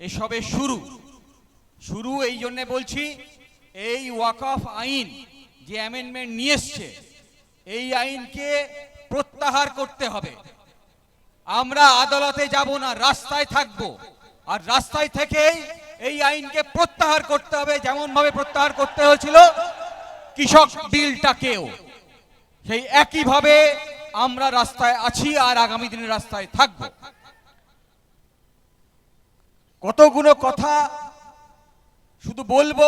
এসবে শুরু। শুরু এই জন্যে বলছি, এই ওয়াকফ আইন যে অ্যামেন্ডমেন্ট নিয়ে এসছে, এই আইনকে প্রত্যাহার করতে হবে। আমরা আদালতে যাব না, রাস্তায় থাকব। আর রাস্তায় থেকেই এই আইনকে প্রত্যাহার করতে হবে যেমন ভাবে প্রত্যাহার করতে হয়েছিল কৃষক বিলটাকেও। সেই একইভাবে আমরা রাস্তায় আছি আর আগামী দিনে রাস্তায় থাকব। কতগুলো কথা শুধু বলব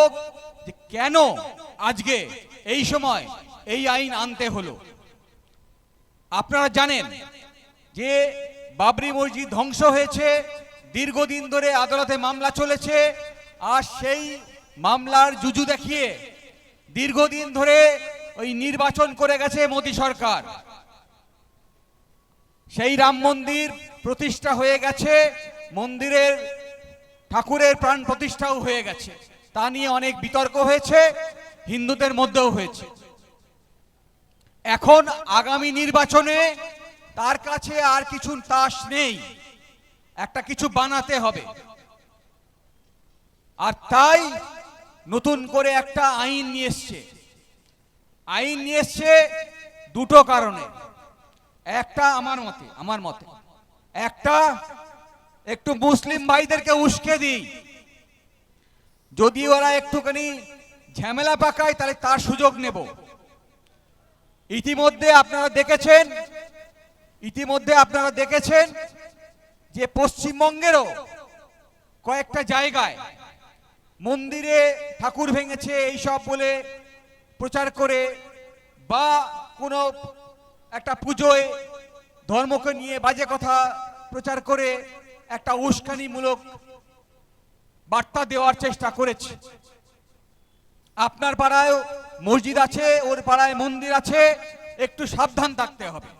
যে কেন আজকে এই সময় এই আইন আনতে হলো? আপনারা জানেন যে বাবরি মসজিদ ধ্বংস হয়েছে, দীর্ঘদিন ধরে আদালতে মামলা চলেছে, আর সেই মামলার জুজু দেখিয়ে দীর্ঘদিন ধরে ওই নির্বাচন করে গেছে মোদী সরকার। সেই রাম মন্দির প্রতিষ্ঠা হয়ে গেছে, মন্দিরের ঠাকুরের প্রাণ প্রতিষ্ঠাও হয়ে গেছে। তা নিয়ে অনেক বিতর্ক হয়েছে, হিন্দুদের মধ্যেও হয়েছে। এখন আগামী নির্বাচনে তার কাছে আর কিছু তাস নেই, একটা কিছু বানাতে হবে। আর তাই নতুন করে একটা আইন নিয়ে এসছে। আইন নিয়ে এসছে দুটো কারণে। একটা আমার মতে আমার মতে। একটা একটু মুসলিম ভাইদেরকে উস্কে দিই। যদি ওরা একটুখানি ঝামেলা পাকায়, তাহলে তার সুযোগ নেব। ইতিমধ্যে আপনারা দেখেছেন, ইতিমধ্যে আপনারা দেখেছেন যে পশ্চিমবঙ্গেরও কয়েকটা জায়গায় মন্দিরে ঠাকুর ভেঙেছে, এইসব বলে প্রচার করে বা কোনো একটা পুজোয় ধর্মকে নিয়ে বাজে কথা প্রচার করে একটা উস্কানিমূলক বার্তা দেওয়ার চেষ্টা করেছে। আপনার পাড়ায় মসজিদ আছে, ওর পাড়ায় মন্দির আছে, একটু সাবধান থাকতে হবে।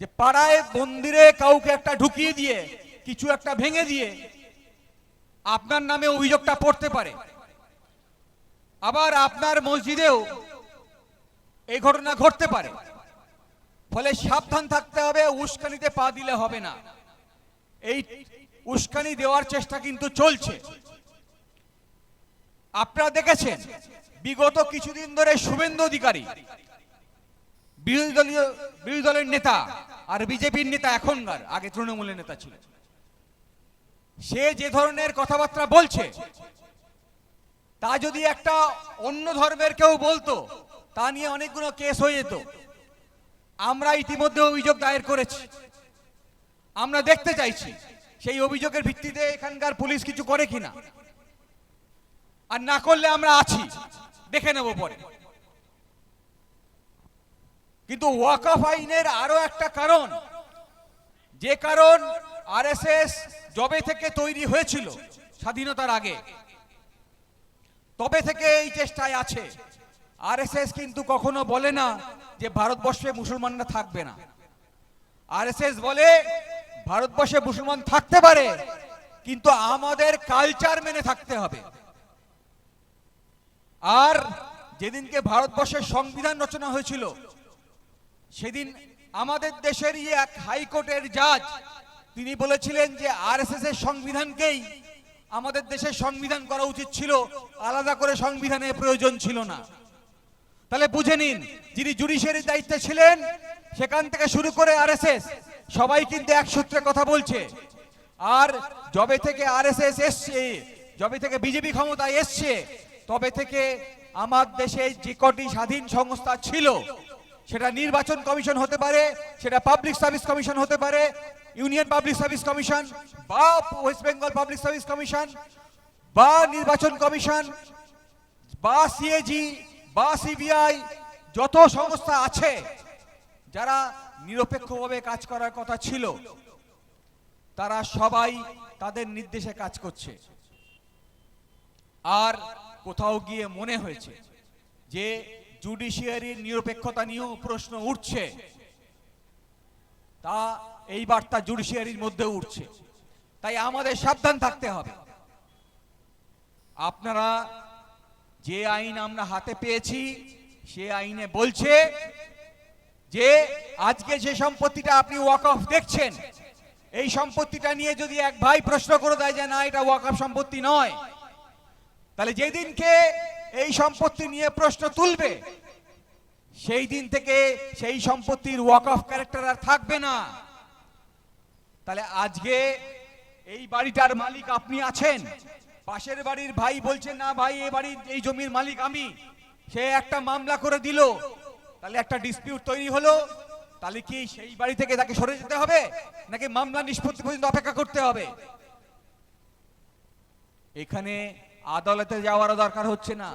যে পাড়ায় মন্দিরে কাউকে একটা ঢুকিয়ে দিয়ে, কিছু একটা ভেঙে দিয়ে আপনার নামে অভিযোগটা পড়তে পারে। আবার আপনার মসজিদেও এই ঘটনা ঘটতে পারে। ফলে সাবধান থাকতে হবে, উস্কানিতে পা দিলে হবে না। এই উস্কানি দেওয়ার চেষ্টা কিন্তু চলছে। আপনারা দেখেছেন, বিগত কিছুদিন ধরে শুভেন্দু অধিকারী, বিরোধী দলীয়, বিরোধী দলের নেতা আর বিজেপির নেতা এখনকার, আগে তৃণমূলের নেতা ছিল সে যে ধরনের কথাবার্তা বলছে, তা যদি একটা অন্য ধর্মের কেউ বলতো, তা নিয়ে অনেকগুলো কেস হয়ে যেত। আমরা ইতিমধ্যে অভিযোগ দায়ের করেছি। আমরা দেখতে চাইছি। সেই অভিযোগের ভিত্তিতে এখানকার পুলিশ কিছু করে কিনা। আর না করলে আমরা আছি। দেখে নেব পরে। কিন্তু ওয়াকফ আইনের আরও একটা কারণ। যে কারণ আরএসএস জবে থেকে তৈরি হয়েছিল স্বাধীনতার আগে, তবে থেকে এই চেষ্টায় আছে। আরএসএস কিন্তু কখনো বলে না যে ভারতবর্ষে মুসলমানরা থাকবে না। আরএসএস বলে ভারতবর্ষে মুসলমান থাকতে পারে, কিন্তু আমাদের কালচার মেনে থাকতে হবে। আর যেদিনকে ভারতবর্ষের সংবিধান রচনা হয়েছিল, সেদিন আমাদের দেশেরই এক হাইকোর্টের জাজ তিনি বলেছিলেন যে আরএসএস এর সংবিধানকেই আমাদের দেশের সংবিধান করা উচিত ছিল, আলাদা করে সংবিধানের প্রয়োজন ছিল না। তাহলে বুঝে নিন, যিনি জুডিশিয়ারির দায়িত্বে ছিলেন, সেখান থেকে শুরু করে আরএসএস সবাই কিন্তু এক সূত্রে কথা বলছে। আর যবে থেকে আরএসএস এসছে, যবে থেকে বিজেপি ক্ষমতায় এসছে, তবে থেকে আমার দেশে যে কটি স্বাধীন সংস্থা ছিল, সেটা নির্বাচন কমিশন হতে পারে, সেটা পাবলিক সার্ভিস কমিশন হতে পারে ইউনিয়ন পাবলিক সার্ভিস কমিশন, বা West Bengal public service commission, বা নির্বাচন কমিশন, বা সিএজি বা সিবিআই যত সংস্থা আছে যারা নিরপেক্ষভাবে কাজ করার কথা ছিল, তারা সবাই তাদের নির্দেশে কাজ করছে। আর কোথাও গিয়ে মনে হয়েছে যে জুডিশিয়ারির নিরপেক্ষতা নিয়েও প্রশ্ন উঠছে, তা এই বার্তা জুডিশিয়ারির মধ্যে উঠছে। তাই আমাদের সাবধান থাকতে হবে। আপনারা যে আইন আমরা হাতে পেয়েছি, সে আইনে বলছে যে আজকে যে সম্পত্তিটা আপনি ওয়াক অফ দেখছেন, এই সম্পত্তিটা নিয়ে যদি এক ভাই প্রশ্ন করে দেয় যে না, এটা ওয়াকফ সম্পত্তি নয়, তাহলে যেদিনকে এই সম্পত্তি নিয়ে প্রশ্ন তুলবে, সেই দিন থেকে সেই সম্পত্তির ওয়াকফ ক্যারেক্টার আর থাকবে না। তাহলে আজকে এই বাড়িটার মালিক আপনি আছেন পাশের বাড়ির ভাই বলছেন না ভাই এই বাড়ির এই জমির মালিক আমি। সে একটা মামলা করে দিল। তাহলে একটা ডিসপিউট তৈরি হলো। তাহলে কি সেই বাড়ি থেকে তাকে সরে যেতে হবে? নাকি মামলা নিষ্পত্তি পর্যন্ত অপেক্ষা করতে হবে? এখানে আদালতে যাওয়ার দরকার হচ্ছে না।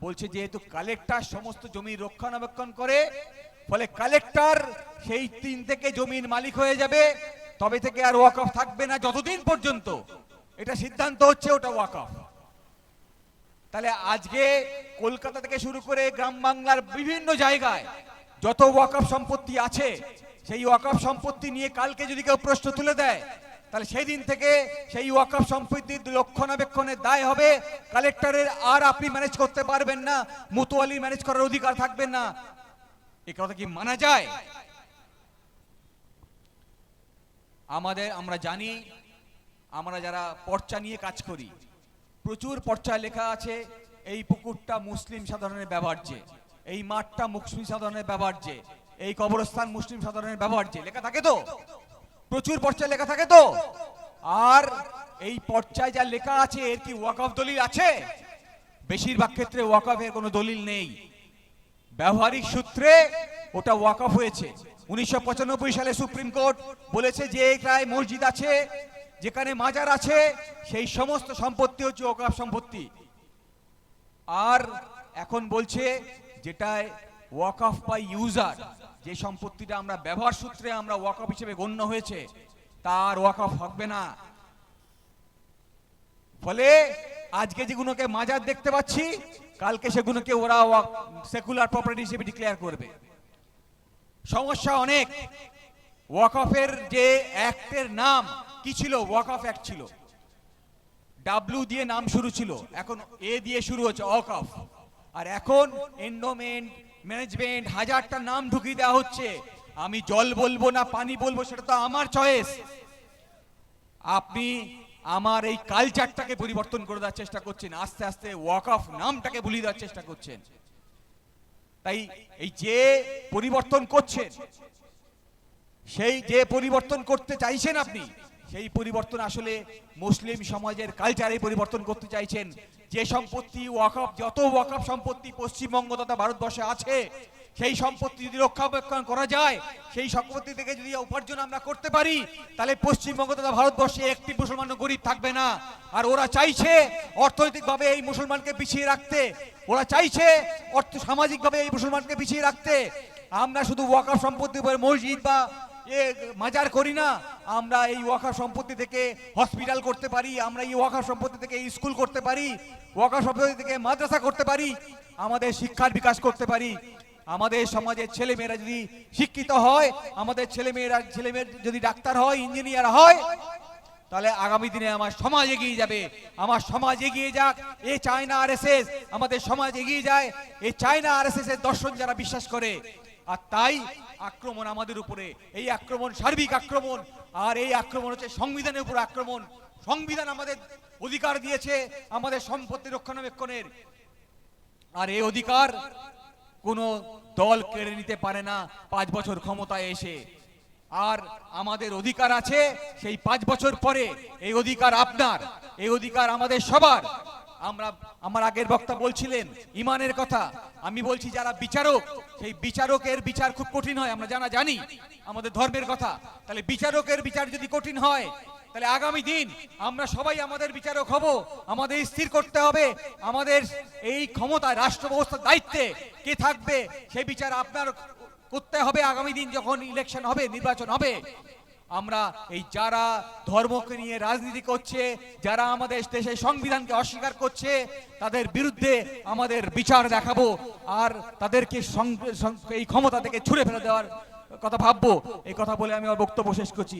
বলছে যেহেতু কালেক্টর সমস্ত জমি রক্ষণাবেক্ষণ করে, ফলে কালেক্টর সেই তিন থেকে জমির মালিক হয়ে যাবে। তবে থেকে আর ওয়াকফ থাকবে না যতদিন পর্যন্ত। এটা সিদ্ধান্ত হচ্ছে, ওটা ওয়াকফ তাহলে আজকে কলকাতা থেকে শুরু করে গ্রাম বাংলার বিভিন্ন জায়গায় যত ওয়াকফ সম্পত্তি আছে, সেই ওয়াকফ সম্পত্তি নিয়ে কালকে যদি কেউ প্রশ্ন তুলে দেয়, তাহলে সেই দিন থেকে সেই ওয়াকফ সম্পত্তির রক্ষণাবেক্ষণের দায় হবে কালেক্টরের আর আপনি ম্যানেজ করতে পারবেন না, মুতুয়ালি ম্যানেজ করার অধিকার থাকবেন না। এ কথা কি মানা যায়? আমাদের, আমরা জানি আমরা যারা পর্চা নিয়ে কাজ করি, প্রচুর পর্চায় লেখা আছে, এই পুকুরটা মুসলিম সাধারণের ব্যবহার্য, এই মাঠটা মুসলিম সাধারণের ব্যবহার্য, এই কবরস্থান মুসলিম সাধারণের ব্যবহার্য, লেখা থাকে তো? প্রচুর পর্চায় লেখা থাকে তো? আর এই পর্চায় যা লেখা আছে, এর কি ওয়াকফ দলিল আছে? বেশিরভাগ ক্ষেত্রে ওয়াকফের কোনো দলিল নেই। ব্যবহারিক সূত্রে ওটা ওয়াকফ হয়েছে। উনিশশো পঁচানব্বই সালে সুপ্রিম কোর্ট বলেছে যে এখানে মসজিদ আছে যেখানে মাজার আছে, সেই সমস্ত সম্পত্তি হচ্ছে ওয়াকফ সম্পত্তি। আর এখন বলছে যেটায় ওয়াকফ বাই ইউজার যে সম্পত্তিটা আমরা ব্যবহার সূত্রে আমরা ওয়াকফ হিসেবে গণ্য হয়েছে, তার ওয়াকফ হবে না। ফলে আজকে যেগুলোকে মাজার দেখতে পাচ্ছি, কালকে সেগুলোকে ওরা সেকুলার প্রপার্টি হিসেবে ডিক্লেয়ার করবে। সমস্যা অনেক। ওয়াকফের যে অ্যাক্টের নাম কি ছিল? ওয়াকফ অ্যাক্ট ছিল। ডাব্লিউ দিয়ে নাম শুরু ছিল। এখন এ দিয়ে শুরু হচ্ছে ওয়াকফ আর এখন এন্ডোমেন্ট ম্যানেজমেন্ট হাজারটা নাম ঢুকিয়ে দেওয়া হচ্ছে। আমি জল বলব না, পানি বলব, সেটা তো আমার চয়েস আপনি আমার এই কালচারটাকে পরিবর্তন করে দেওয়ার চেষ্টা করছেন। আস্তে আস্তে ওয়াক অফ নামটাকে ভুলিয়ে দেওয়ার চেষ্টা করছেন। তাই এই যে পরিবর্তন করছেন, সেই যে পরিবর্তন করতে চাইছেন আপনি সেই পরিবর্তন আসলে মুসলিম সমাজের কালচারে পরিবর্তন করতে চাইছেন। যে সম্পত্তি ওয়াকফ, যত ওয়াকফ সম্পত্তি পশ্চিমবঙ্গ তথা ভারতবর্ষে আছে, সেই সম্পত্তি যদি রক্ষাবেক্ষণ করা যায়, সেই সম্পত্তি থেকে যদি উপার্জন আমরা করতে পারি, তাহলে পশ্চিমবঙ্গ তথা ভারতবর্ষে একটি মুসলমান গরিব থাকবে না। আর ওরা চাইছে অর্থনৈতিকভাবে এই মুসলমানকে পিছিয়ে রাখতে। ওরা চাইছে অর্থ সামাজিকভাবে এই মুসলমানকে পিছিয়ে রাখতে। আমরা শুধু ওয়াকফ সম্পত্তি উপরে মসজিদ বা এ মাজার করি না। আমরা এই ওয়াকা সম্পত্তি থেকে হসপিটাল করতে পারি, আমরা এই ওয়াকা সম্পত্তি থেকে স্কুল করতে পারি, ওয়াকা সম্পত্তি থেকে মাদ্রাসা করতে পারি, আমাদের শিক্ষার বিকাশ করতে পারি। আমাদের সমাজের ছেলেমেয়েরা যদি শিক্ষিত হয়, আমাদের ছেলেমেয়েরা, ছেলেমেয়ের যদি ডাক্তার হয় ইঞ্জিনিয়ার হয়, তাহলে আগামী দিনে আমার সমাজ এগিয়ে যাবে। আমার সমাজ এগিয়ে যাক। এ চায় না আরএসএস আমাদের সমাজ এগিয়ে যায়। এ চায় না এস এর দর্শন যারা বিশ্বাস করে আর তাই আক্রমণ আমাদের উপরে। এই আক্রমণ, সার্বিক আক্রমণ, আর এই আক্রমণ হচ্ছে সংবিধানের উপর আক্রমণ। সংবিধান আমাদের অধিকার দিয়েছে, আমাদের সম্পত্তি রক্ষণাবেক্ষণের। আর এই অধিকার কোনো দল কেড়ে নিতে পারে না পাঁচ বছর ক্ষমতায় এসে। আর আমাদের অধিকার আছে, সেই পাঁচ বছর পরে এই অধিকার আপনার, এই অধিকার আমাদের সবার। আমরা, আমার আগের বক্তা বলছিলেন, ইমানের কথা। আমি বলছি, যারা বিচারক, সেই বিচারকের বিচার খুব কঠিন হয়, আমরা জানা জানি, আমাদের ধর্মের কথা। তাহলে বিচারকের বিচার যদি কঠিন হয়, তাহলে আগামী দিন আমরা সবাই আমাদের বিচারক হব, আমাদের স্থির করতে হবে, আমাদের এই ক্ষমতায় রাষ্ট্র ব্যবস্থার দায়িত্বে কে থাকবে, সেই বিচার আপনার করতে হবে আগামী দিন যখন ইলেকশন হবে, নির্বাচন হবে। আমরা এই যারা ধর্মকে নিয়ে রাজনীতি করছে, যারা আমাদের দেশের সংবিধানকে অস্বীকার করছে, তাদের বিরুদ্ধে আমাদের বিচার দেখাবো আর তাদেরকে এই ক্ষমতা থেকে ছুড়ে ফেলে দেওয়ার কথা ভাববো। এই কথা বলে আমি আমার বক্তব্য শেষ করছি।